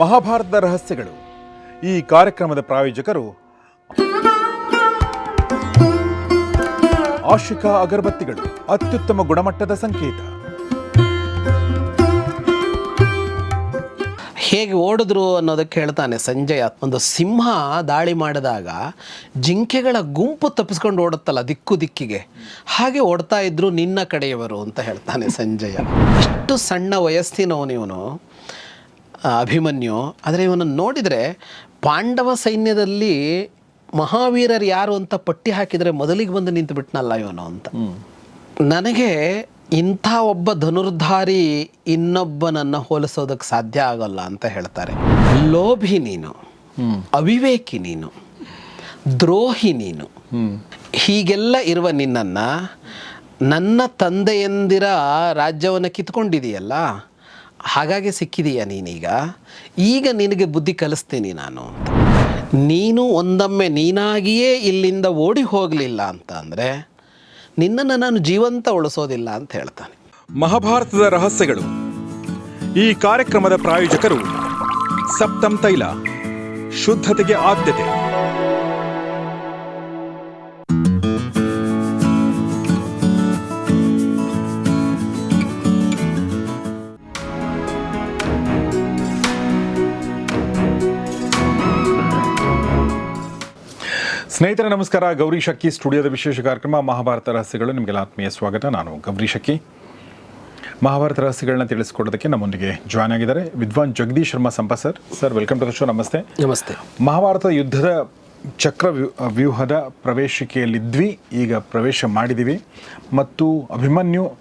ಮಹಾಭಾರತದ ರಹಸ್ಯಗಳು. ಈ ಕಾರ್ಯಕ್ರಮದ ಪ್ರಾಯೋಜಕರು ಆಶಿಕಾ ಅಗರಬತ್ತಿಗಳು, ಅತ್ಯುತ್ತಮ ಗುಣಮಟ್ಟದ ಸಂಕೇತ. ಹೇಗೆ ಓಡಿದ್ರು ಅನ್ನೋದಕ್ಕೆ ಹೇಳ್ತಾನೆ ಸಂಜಯ. ಒಂದು ಸಿಂಹ ದಾಳಿ ಮಾಡಿದಾಗ ಜಿಂಕೆಗಳ ಗುಂಪು ತಪ್ಪಿಸ್ಕೊಂಡು ಓಡುತ್ತಲ್ಲ ದಿಕ್ಕು ದಿಕ್ಕಿಗೆ. ಹಾಗೆ ಓಡ್ತಾ ಇದ್ರು ನಿನ್ನ ಕಡೆಯವರು ಅಂತ ಹೇಳ್ತಾನೆ ಸಂಜಯ. ಅಷ್ಟು ಸಣ್ಣ ವಯಸ್ಸಿನವನು ಇವನು. ಅಭಿಮನ್ಯು ಆದರೆ ಇವನನ್ನು ನೋಡಿದರೆ ಪಾಂಡವ ಸೈನ್ಯದಲ್ಲಿ ಮಹಾವೀರರು ಯಾರು ಅಂತ ಪಟ್ಟಿ ಹಾಕಿದರೆ ಮೊದಲಿಗೆ ಬಂದು ನಿಂತು ಬಿಟ್ನಲ್ಲ ಇವನು ಅಂತ. ನನಗೆ ಇಂಥ ಒಬ್ಬ ಧನುರ್ಧಾರಿ ಇನ್ನೊಬ್ಬನನ್ನು ಹೋಲಿಸೋದಕ್ಕೆ ಸಾಧ್ಯ ಆಗಲ್ಲ ಅಂತ ಹೇಳ್ತಾರೆ. ಲೋಭಿ ನೀನು ಅವಿವೇಕಿ ನೀನು ದ್ರೋಹಿ ನೀನು. ಹೀಗೆಲ್ಲ ಇರುವ ನಿನ್ನನ್ನು ನನ್ನ ತಂದೆಯಂದಿರ ರಾಜ್ಯವನ್ನು ಕಿತ್ಕೊಂಡಿದೆಯಲ್ಲ ಹಾಗಾಗಿ ಸಿಕ್ಕಿದೀಯ ನೀನೀಗ? ಈಗ ನಿನಗೆ ಬುದ್ಧಿ ಕಲಿಸ್ತೀನಿ ನಾನು ನೀನು ಒಂದೊಮ್ಮೆ ನೀನಾಗಿಯೇ ಇಲ್ಲಿಂದ ಓಡಿ ಹೋಗಲಿಲ್ಲ ಅಂತ ಅಂದರೆ ನಿನ್ನನ್ನು ನಾನು ಜೀವಂತ ಉಳಿಸೋದಿಲ್ಲ ಅಂತ ಹೇಳ್ತಾನೆ. ಮಹಾಭಾರತದ ರಹಸ್ಯಗಳು. ಈ ಕಾರ್ಯಕ್ರಮದ ಪ್ರಾಯೋಜಕರು ಸಪ್ತಂ ತೈಲ, ಶುದ್ಧತೆಗೆ ಆದ್ಯತೆ. ಸ್ನೇಹಿತರೆ ನಮಸ್ಕಾರ. ಗೌರಿ ಶಕ್ಕಿ ಸ್ಟುಡಿಯೋದ ವಿಶೇಷ ಕಾರ್ಯಕ್ರಮ ಮಹಾಭಾರತ ರಹಸ್ಯಗಳು. ನಿಮಗೆಲ್ಲ ಆತ್ಮೀಯ ಸ್ವಾಗತ. ನಾನು ಗೌರಿ ಶಕ್ಕಿ ಮಹಾಭಾರತ ರಹಸ್ಯಗಳನ್ನ ತಿಳಿಸ್ಕೊಡೋದಕ್ಕೆ ನಮ್ಮೊಂದಿಗೆ ಜಾಯ್ನ್ ಆಗಿದ್ದಾರೆ ವಿದ್ವಾನ್ Jagadish Sharma Sampa sir sir welcome to the show ನಮಸ್ತೆ. ನಮಸ್ತೆ. ಮಹಾಭಾರತ ಯುದ್ಧದ ಚಕ್ರ ವ್ಯೂ- ವ್ಯೂಹದ ಪ್ರವೇಶಿಕೆಯಲ್ಲಿದ್ವಿ. ಈಗ ಪ್ರವೇಶ ಮಾಡಿದ್ದೀವಿ ಮತ್ತು ಅಭಿಮನ್ಯು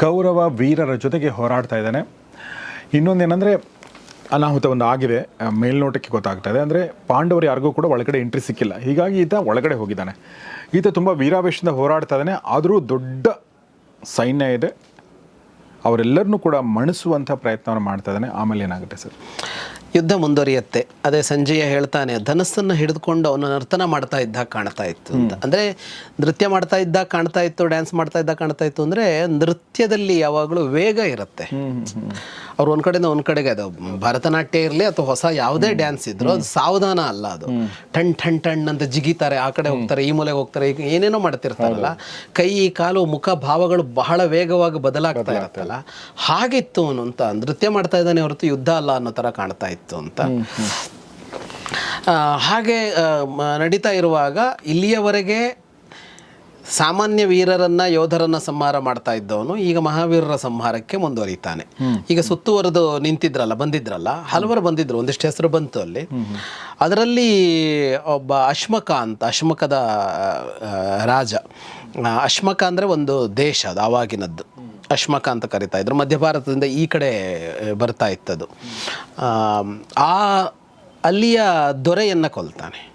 ಕೌರವ ವೀರರ ಜೊತೆಗೆ ಹೋರಾಡ್ತಾ ಇದ್ದಾನೆ. ಇನ್ನೊಂದೇನೆಂದರೆ ಅನಾಹುತ ಒಂದು ಆಗಿದೆ ಮೇಲ್ನೋಟಕ್ಕೆ ಗೊತ್ತಾಗ್ತಾ ಇದೆ. ಅಂದರೆ ಪಾಂಡವರು ಯಾರಿಗೂ ಕೂಡ ಒಳಗಡೆ ಎಂಟ್ರಿ ಸಿಕ್ಕಿಲ್ಲ. ಹೀಗಾಗಿ ಈತ ಒಳಗಡೆ ಹೋಗಿದ್ದಾನೆ. ಈತ ತುಂಬ ವೀರಾವೇಶದಿಂದ ಹೋರಾಡ್ತಾ ಇದ್ದಾನೆ. ಆದರೂ ದೊಡ್ಡ ಸೈನ್ಯ ಇದೆ. ಅವರೆಲ್ಲರನ್ನೂ ಕೂಡ ಮಣಿಸುವಂಥ ಪ್ರಯತ್ನವನ್ನು ಮಾಡ್ತಾ ಇದ್ದಾನೆ. ಆಮೇಲೆ ಏನಾಗುತ್ತೆ ಸರ್? ಯುದ್ಧ ಮುಂದುವರಿಯುತ್ತೆ. ಅದೇ ಸಂಜಯ ಹೇಳ್ತಾನೆ ಧನಸ್ಸನ್ನು ಹಿಡಿದುಕೊಂಡು ಅವನು ನರ್ತನ ಮಾಡ್ತಾ ಇದ್ದಾಗ ಕಾಣ್ತಾ ಇತ್ತು. ಅಂತ. ಅಂದರೆ ನೃತ್ಯ ಮಾಡ್ತಾ ಇದ್ದಾಗ ಕಾಣ್ತಾ ಇತ್ತು ಡ್ಯಾನ್ಸ್ ಮಾಡ್ತಾ ಇದ್ದಾಗ ಕಾಣ್ತಾ ಇತ್ತು ಅಂದರೆ ನೃತ್ಯದಲ್ಲಿ ಯಾವಾಗಲೂ ವೇಗ ಇರುತ್ತೆ. ಅವ್ರು ಒಂದು ಕಡೆಯಿಂದ ಒಂದು ಕಡೆಗೆ ಅದು ಭರತನಾಟ್ಯ ಇರಲಿ ಅಥವಾ ಹೊಸ ಯಾವುದೇ ಡ್ಯಾನ್ಸ್ ಇದ್ರು ಅದು ಸಾವಧಾನ ಅಲ್ಲ ಅದು. ಟಣ್ ಟಣ್ ಟಣ್ ಅಂತ ಜಿಗಿತಾರೆ ಆ ಕಡೆ ಹೋಗ್ತಾರೆ ಈ ಮೂಲೆಗೆ ಹೋಗ್ತಾರೆ ಈಗ ಏನೇನೋ ಮಾಡ್ತಿರ್ತಾರಲ್ಲ. ಕೈ ಕಾಲು ಮುಖ ಭಾವಗಳು ಬಹಳ ವೇಗವಾಗಿ ಬದಲಾಗ್ತಾ ಇರುತ್ತಲ್ಲ. ಹಾಗಿತ್ತು ಅವನು ಅಂತ ನೃತ್ಯ ಮಾಡ್ತಾ ಇದ್ದಾನೆ ಹೊರತು ಯುದ್ಧ ಅಲ್ಲ ಅನ್ನೋ ಥರ ಕಾಣ್ತಾ ಇತ್ತು ಅಂತ. ಹಾಗೆ ನಡೀತಾ ಇರುವಾಗ ಇಲ್ಲಿಯವರೆಗೆ ಸಾಮಾನ್ಯ ವೀರರನ್ನ ಯೋಧರನ್ನ ಸಂಹಾರ ಮಾಡ್ತಾ ಇದ್ದವನು ಈಗ ಮಹಾವೀರರ ಸಂಹಾರಕ್ಕೆ ಮುಂದುವರಿತಾನೆ ಈಗ ಸುತ್ತುವರೆದು ನಿಂತಿದ್ರಲ್ಲ ಬಂದಿದ್ರಲ್ಲ ಹಲವರು ಬಂದಿದ್ರು ಒಂದಿಷ್ಟು ಹೆಸರು ಬಂತು ಅಲ್ಲಿ. ಅದರಲ್ಲಿ ಒಬ್ಬ ಅಶ್ಮಕ ಅಂತ ಅಶ್ಮಕದ ರಾಜ. ಅಶ್ಮಕ ಅಂದರೆ ಒಂದು ದೇಶ ಅದು ಆವಾಗಿನದ್ದು ಅಶ್ಮಕ ಅಂತ ಕರಿತಾ ಇದ್ರು. ಮಧ್ಯ ಭಾರತದಿಂದ ಈ ಕಡೆ ಬರ್ತಾ ಇತ್ತದು. ಆ, ಆ ಅಲ್ಲಿಯ ದೊರೆಯನ್ನ ಕೊಲ್ತಾನೆ.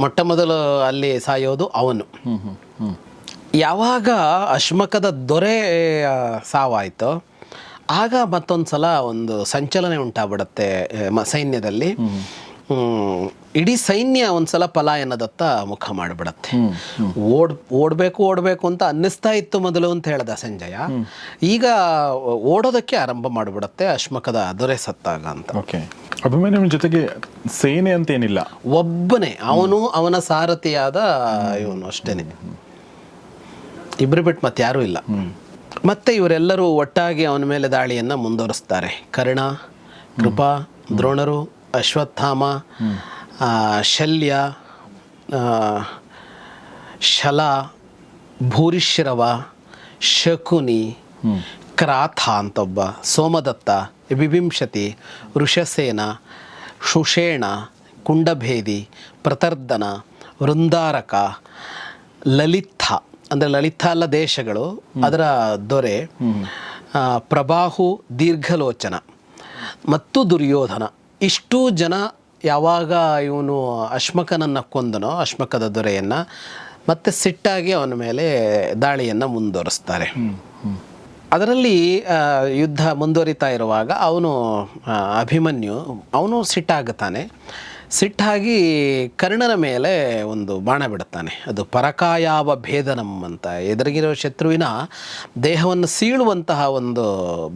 ಮೊಟ್ಟ ಮೊದಲು ಅಲ್ಲಿ ಸಾಯೋದು ಅವನು. ಯಾವಾಗ ಅಶ್ಮಕದ ದೊರೆ ಸಾವಾಯಿತು, ಆಗ ಮತ್ತೊಂದು ಸಲ ಒಂದು ಸಂಚಲನೆ ಉಂಟಾಗ್ಬಿಡತ್ತೆ ಸೈನ್ಯದಲ್ಲಿ. ಇಡೀ ಸೈನ್ಯ ಒಂದ್ಸಲ ಪಲಾಯನದತ್ತ ಮುಖ ಮಾಡಿಬಿಡತ್ತೆ. ಓಡ್ ಓಡಬೇಕು ಓಡಬೇಕು ಅಂತ ಅನ್ನಿಸ್ತಾ ಇತ್ತು ಮೊದಲು ಅಂತ ಹೇಳ್ದ ಸಂಜಯ. ಈಗ ಓಡೋದಕ್ಕೆ ಆರಂಭ ಮಾಡಿಬಿಡತ್ತೆ ಅಶ್ಮಕದ ದೊರೆ ಸತ್ತಾಗ ಅಂತ. ಓಕೆ. ಅಭಿಮನ್ಯುವಿನ ಜೊತೆಗೆ ಸೇನೆ ಅಂತ ಏನಿಲ್ಲ ಒಬ್ಬನೇ ಅವನು ಅವನ ಸಾರಥಿಯಾದ ಇವನು ಅಷ್ಟೇನೆ. ಇಬ್ರು ಬಿಟ್ಟು ಮತ್ತೆ ಯಾರೂ ಇಲ್ಲ. ಮತ್ತೆ ಇವರೆಲ್ಲರೂ ಒಟ್ಟಾಗಿ ಅವನ ಮೇಲೆ ದಾಳಿಯನ್ನು ಮುಂದುವರಿಸ್ತಾರೆ. ಕರ್ಣ ಕೃಪಾ ದ್ರೋಣರು ಅಶ್ವತ್ಥಾಮ ಶಲ್ಯ ಶಲ ಭೂರಿಶ್ರವ ಶಕುನಿ ಕ್ರಾಥ ಅಂತೊಬ್ಬ ಸೋಮದತ್ತ ವಿವಿಂಶತಿ ಋಷಸೇನ ಶುಷೇಣ ಕುಂಡಭೇದಿ ಪ್ರತರ್ದನ ವೃಂದಾರಕ ಲಲಿತ ಅಂದರೆ ಲಲಿತ ಅಲ್ಲ ದೇಶಗಳು ಅದರ ದೊರೆ ಪ್ರಬಾಹು ದೀರ್ಘಲೋಚನ ಮತ್ತು ದುರ್ಯೋಧನ ಇಷ್ಟು ಜನ ಯಾವಾಗ ಇವನು ಅಶ್ಮಕನನ್ನು ಕೊಂದನೋ, ಅಶ್ಮಕದ ದೊರೆಯನ್ನು, ಮತ್ತೆ ಸಿಟ್ಟಾಗಿ ಅವನ ಮೇಲೆ ದಾಳಿಯನ್ನು ಮುಂದುವರಿಸ್ತಾರೆ. ಅದರಲ್ಲಿ ಯುದ್ಧ ಮುಂದುವರಿತಾ ಇರುವಾಗ ಅವನು ಅಭಿಮನ್ಯು, ಅವನು ಸಿಟ್ಟಾಗುತ್ತಾನೆ ಸಿಟ್ಟಾಗಿ ಕರ್ಣನ ಮೇಲೆ ಒಂದು ಬಾಣ ಬಿಡುತ್ತಾನೆ. ಅದು ಪರಕಾಯಾವ ಭೇದನಂ ಅಂತ. ಎದುರಿಗಿರೋ ಶತ್ರುವಿನ ದೇಹವನ್ನು ಸೀಳುವಂತಹ ಒಂದು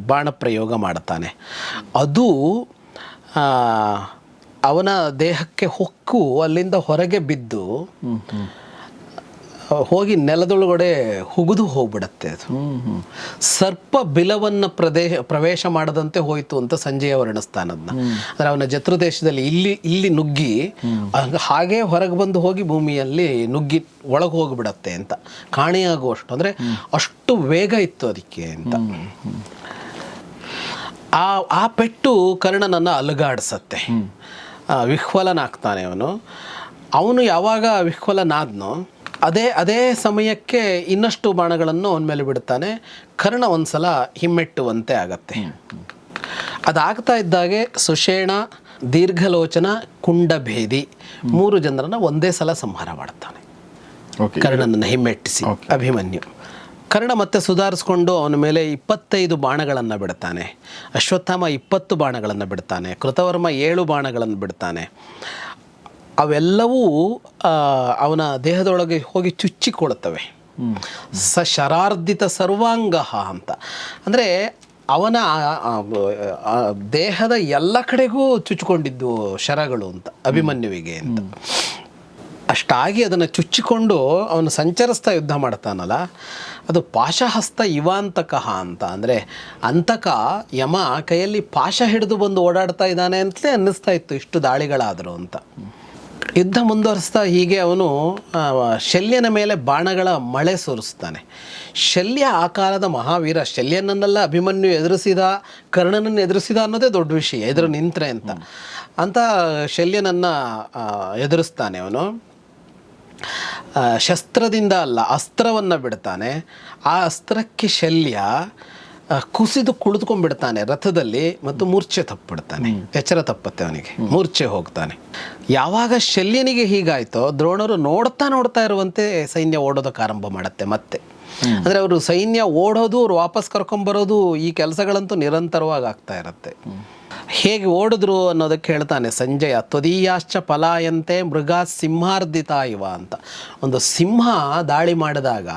ಬಾಣ ಪ್ರಯೋಗ ಮಾಡುತ್ತಾನೆ ಅದು ಅವನ ದೇಹಕ್ಕೆ ಹೊಕ್ಕು ಅಲ್ಲಿಂದ ಹೊರಗೆ ಬಿದ್ದು ಹೋಗಿ ನೆಲದೊಳಗಡೆ ಹುಗಿದು ಹೋಗ್ಬಿಡತ್ತೆ ಅದು. ಸರ್ಪ ಬಿಲವನ್ನು ಪ್ರದೇಶ ಪ್ರವೇಶ ಮಾಡದಂತೆ ಹೋಯಿತು ಅಂತ ಸಂಜೆಯ ವರ್ಣಿಸ್ತಾನದ್ನ ಅಂದ್ರೆ ಅವನ ಜತ್ರುದೇಶದಲ್ಲಿ ಇಲ್ಲಿ ಇಲ್ಲಿ ನುಗ್ಗಿ ಹಂಗ ಹೊರಗೆ ಬಂದು ಹೋಗಿ ಭೂಮಿಯಲ್ಲಿ ನುಗ್ಗಿ ಒಳಗೆ ಹೋಗಿಬಿಡತ್ತೆ ಅಂತ. ಕಾಣೆಯಾಗುವಷ್ಟು ಅಂದ್ರೆ ಅಷ್ಟು ವೇಗ ಇತ್ತು ಅದಕ್ಕೆ ಅಂತ. ಆ ಆ ಪೆಟ್ಟು ಕರ್ಣನನ್ನು ಅಲುಗಾಡಿಸತ್ತೆ. ವಿಹ್ವಲನಾಗ್ತಾನೆ ಅವನು. ಅವನು ಯಾವಾಗ ವಿಹ್ವಲನಾದ್ನೋ ಅದೇ ಅದೇ ಸಮಯಕ್ಕೆ ಇನ್ನಷ್ಟು ಬಾಣಗಳನ್ನು ಅವನ ಮೇಲೆ ಬಿಡ್ತಾನೆ. ಕರ್ಣ ಒಂದ್ಸಲ ಹಿಮ್ಮೆಟ್ಟುವಂತೆ ಆಗತ್ತೆ. ಅದಾಗ್ತಾ ಇದ್ದಾಗೆ ಸುಷೇಣ ದೀರ್ಘಲೋಚನ ಕುಂಡಭೇದಿ ಮೂರು ಜನರನ್ನ ಒಂದೇ ಸಲ ಸಂಹಾರ ಮಾಡ್ತಾನೆ. ಕರ್ಣನನ್ನು ಹಿಮ್ಮೆಟ್ಟಿಸಿ. ಅಭಿಮನ್ಯು. ಕರ್ಣ ಮತ್ತೆ ಸುಧಾರಿಸ್ಕೊಂಡು ಅವನ ಮೇಲೆ ಇಪ್ಪತ್ತೈದು ಬಾಣಗಳನ್ನು ಬಿಡ್ತಾನೆ. ಅಶ್ವತ್ಥಾಮ ಇಪ್ಪತ್ತು ಬಾಣಗಳನ್ನು ಬಿಡ್ತಾನೆ. ಕೃತವರ್ಮ ಏಳು ಬಾಣಗಳನ್ನು ಬಿಡ್ತಾನೆ. ಅವೆಲ್ಲವೂ ಅವನ ದೇಹದೊಳಗೆ ಹೋಗಿ ಚುಚ್ಚಿಕೊಳ್ಳುತ್ತವೆ. ಸ ಶರಾರ್ಧಿತ ಸರ್ವಾಂಗ ಅಂತ. ಅಂದರೆ ಅವನ ದೇಹದ ಎಲ್ಲ ಕಡೆಗೂ ಚುಚ್ಚಿಕೊಂಡಿದ್ದು ಶರಗಳು ಅಂತ, ಅಭಿಮನ್ಯುವಿಗೆ ಅಂತ. ಅಷ್ಟಾಗಿ ಅದನ್ನು ಚುಚ್ಚಿಕೊಂಡು ಅವನು ಸಂಚರಿಸ್ತಾ ಯುದ್ಧ ಮಾಡ್ತಾನಲ್ಲ, ಅದು ಪಾಶಹಸ್ತ ಇವಾಂತಕಃ ಅಂತ. ಅಂದರೆ ಅಂತಕ ಯಮ ಕೈಯಲ್ಲಿ ಪಾಶ ಹಿಡಿದು ಬಂದು ಓಡಾಡ್ತಾ ಇದ್ದಾನೆ ಅಂತಲೇ ಅನ್ನಿಸ್ತಾ ಇತ್ತು ಇಷ್ಟು ದಾಳಿಗಳಾದರು ಅಂತ. ಯುದ್ಧ ಮುಂದುವರಿಸ್ತಾ ಹೀಗೆ ಅವನು ಶಲ್ಯನ ಮೇಲೆ ಬಾಣಗಳ ಮಳೆ ಸುರಿಸ್ತಾನೆ. ಶಲ್ಯ ಆಕಾರದ ಮಹಾವೀರ, ಶಲ್ಯನನ್ನೆಲ್ಲ ಅಭಿಮನ್ಯು ಎದುರಿಸಿದ, ಕರ್ಣನನ್ನು ಎದುರಿಸಿದ ಅನ್ನೋದೇ ದೊಡ್ಡ ವಿಷಯ, ಎದುರು ನಿಂತ್ರೆ ಅಂತ. ಅಂತ ಶಲ್ಯನನ್ನು ಎದುರಿಸ್ತಾನೆ ಅವನು. ಶಸ್ತ್ರದಿಂದ ಅಲ್ಲ ಅಸ್ತ್ರವನ್ನು ಬಿಡ್ತಾನೆ. ಆ ಅಸ್ತ್ರಕ್ಕೆ ಶಲ್ಯ ಕುಸಿದು ಕುಳಿತುಕೊಂಡ್ಬಿಡ್ತಾನೆ ರಥದಲ್ಲಿ ಮತ್ತು ಮೂರ್ಛೆ ತಪ್ಪಿಬಿಡ್ತಾನೆ. ಎಚ್ಚರ ತಪ್ಪತ್ತೆ ಅವನಿಗೆ. ಮೂರ್ಛೆ ಹೋಗ್ತಾನೆ. ಯಾವಾಗ ಶಲ್ಯನಿಗೆ ಹೀಗಾಯ್ತೋ ದ್ರೋಣರು ನೋಡ್ತಾ ನೋಡ್ತಾ ಇರುವಂತೆ ಸೈನ್ಯ ಓಡೋದಕ್ಕೆ ಆರಂಭ ಮಾಡುತ್ತೆ ಮತ್ತೆ. ಅಂದರೆ ಅವರು ಸೈನ್ಯ ಓಡೋದು ಅವ್ರು ವಾಪಸ್ ಕರ್ಕೊಂಬರೋದು ಈ ಕೆಲಸಗಳಂತೂ ನಿರಂತರವಾಗಿ ಆಗ್ತಾ ಇರುತ್ತೆ. ಹೇಗೆ ಓಡಿದ್ರು ಅನ್ನೋದಕ್ಕೆ ಹೇಳ್ತಾನೆ ಸಂಜಯ ತ್ವದೀಯಾಶ್ಚ ಪಲಾಯಂತೆ ಮೃಗ ಸಿಂಹಾರ್ಧಿತ ಇವ ಅಂತ. ಒಂದು ಸಿಂಹ ದಾಳಿ ಮಾಡಿದಾಗ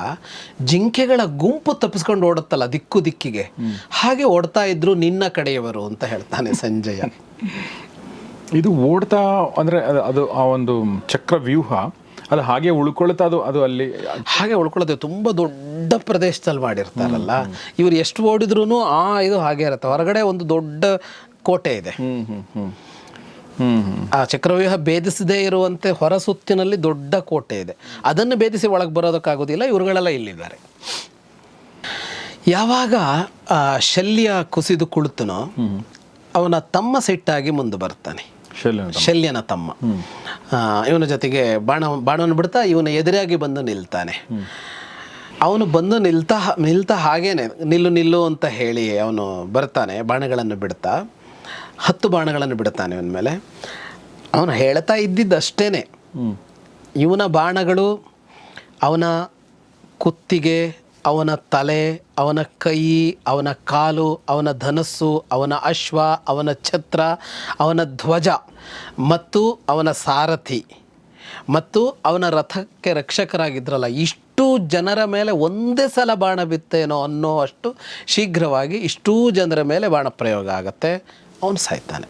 ಜಿಂಕೆಗಳ ಗುಂಪು ತಪ್ಪಿಸ್ಕೊಂಡು ಓಡುತ್ತಲ್ಲ ದಿಕ್ಕು ದಿಕ್ಕಿಗೆ. ಹಾಗೆ ಓಡ್ತಾ ಇದ್ರು ನಿನ್ನ ಕಡೆಯವರು ಅಂತ ಹೇಳ್ತಾನೆ ಸಂಜಯ. ಇದು ಓಡ್ತಾ ಅಂದರೆ ಅದು ಅದು ಆ ಒಂದು ಚಕ್ರ ವ್ಯೂಹ ಅದು ಹಾಗೆ ಉಳ್ಕೊಳ್ತಾ ಅದು ಅದು ಅಲ್ಲಿ ಹಾಗೆ ಉಳ್ಕೊಳ್ಳೋದು ತುಂಬ ದೊಡ್ಡ ಪ್ರದೇಶದಲ್ಲಿ ಮಾಡಿರ್ತಾರಲ್ಲ. ಇವ್ರು ಎಷ್ಟು ಓಡಿದ್ರು ಆ ಇದು ಹಾಗೆ ಇರುತ್ತೆ. ಹೊರಗಡೆ ಒಂದು ದೊಡ್ಡ ಕೋಟೆ ಇದೆ. ಆ ಚಕ್ರವ್ಯೂಹ ಭೇದಿಸದೇ ಇರುವಂತೆ ಹೊರ ಸುತ್ತಿನಲ್ಲಿ ದೊಡ್ಡ ಕೋಟೆ ಇದೆ. ಅದನ್ನು ಭೇದಿಸಿ ಒಳಗೆ ಬರೋದಕ್ಕಾಗೋದಿಲ್ಲ ಇವ್ರುಗಳೆಲ್ಲ ಇಲ್ಲಿದ್ದಾರೆ. ಯಾವಾಗ ಆ ಶಲ್ಯ ಕುಸಿದು ಕುಳಿತನೋ ಅವನ ತಮ್ಮ ಸಿಟ್ಟಾಗಿ ಮುಂದೆ ಬರ್ತಾನೆ. ಶಲ್ಯನ ತಮ್ಮ. ಇವನ ಜೊತೆಗೆ ಬಾಣ ಬಾಣವನ್ನು ಬಿಡ್ತಾ ಇವನ ಎದುರಾಗಿ ಬಂದು ನಿಲ್ತಾನೆ. ಅವನು ಬಂದು ನಿಲ್ತಾ ನಿಲ್ತಾ ಹಾಗೇನೆ ನಿಲ್ಲು ನಿಲ್ಲು ಅಂತ ಹೇಳಿ ಅವನು ಬರ್ತಾನೆ ಬಾಣಗಳನ್ನು ಬಿಡ್ತಾ ಹತ್ತು ಬಾಣಗಳನ್ನು ಬಿಡ್ತಾನೆ ಅವನ ಮೇಲೆ. ಅವನು ಹೇಳ್ತಾ ಇದ್ದಿದ್ದಷ್ಟೇನೆ. ಇವನ ಬಾಣಗಳು ಅವನ ಕುತ್ತಿಗೆ ಅವನ ತಲೆ ಅವನ ಕೈ ಅವನ ಕಾಲು ಅವನ ಧನಸ್ಸು ಅವನ ಅಶ್ವ ಅವನ ಛತ್ರ ಅವನ ಧ್ವಜ ಮತ್ತು ಅವನ ಸಾರಥಿ ಮತ್ತು ಅವನ ರಥಕ್ಕೆ ರಕ್ಷಕರಾಗಿದ್ರಲ್ಲ. ಇಷ್ಟು ಜನರ ಮೇಲೆ ಒಂದೇ ಸಲ ಬಾಣ ಬಿತ್ತೇನೋ ಅನ್ನೋ ಅಷ್ಟು ಶೀಘ್ರವಾಗಿ ಇಷ್ಟೂ ಜನರ ಮೇಲೆ ಬಾಣ ಪ್ರಯೋಗ ಆಗತ್ತೆ. ಅವನು ಸಾಯ್ತಾನೆ.